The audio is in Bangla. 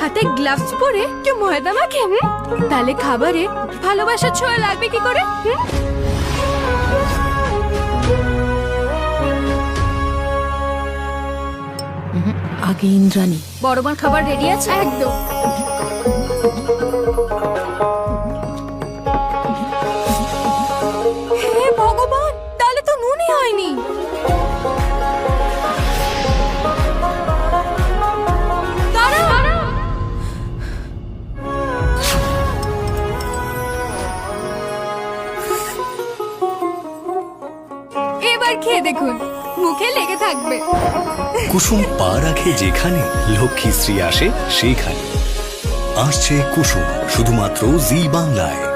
হাতে গ্লাভস পরে কেউ ময়দা মাখে তাহলে খাবারে ভালোবাসার ছোঁয়া লাগবে কি করে? আগে ইন্দ্রাণী। বড় খাবার রেডি আছে? একদম। এবার খেয়ে দেখুন। মুখে লেগে থাকবে। কুসুম পা রাখে যেখানে, লক্ষ্মী লক্ষ্মীশ্রী আসে সেইখানে। আসছে কুসুম, শুধুমাত্র জি বাংলায়।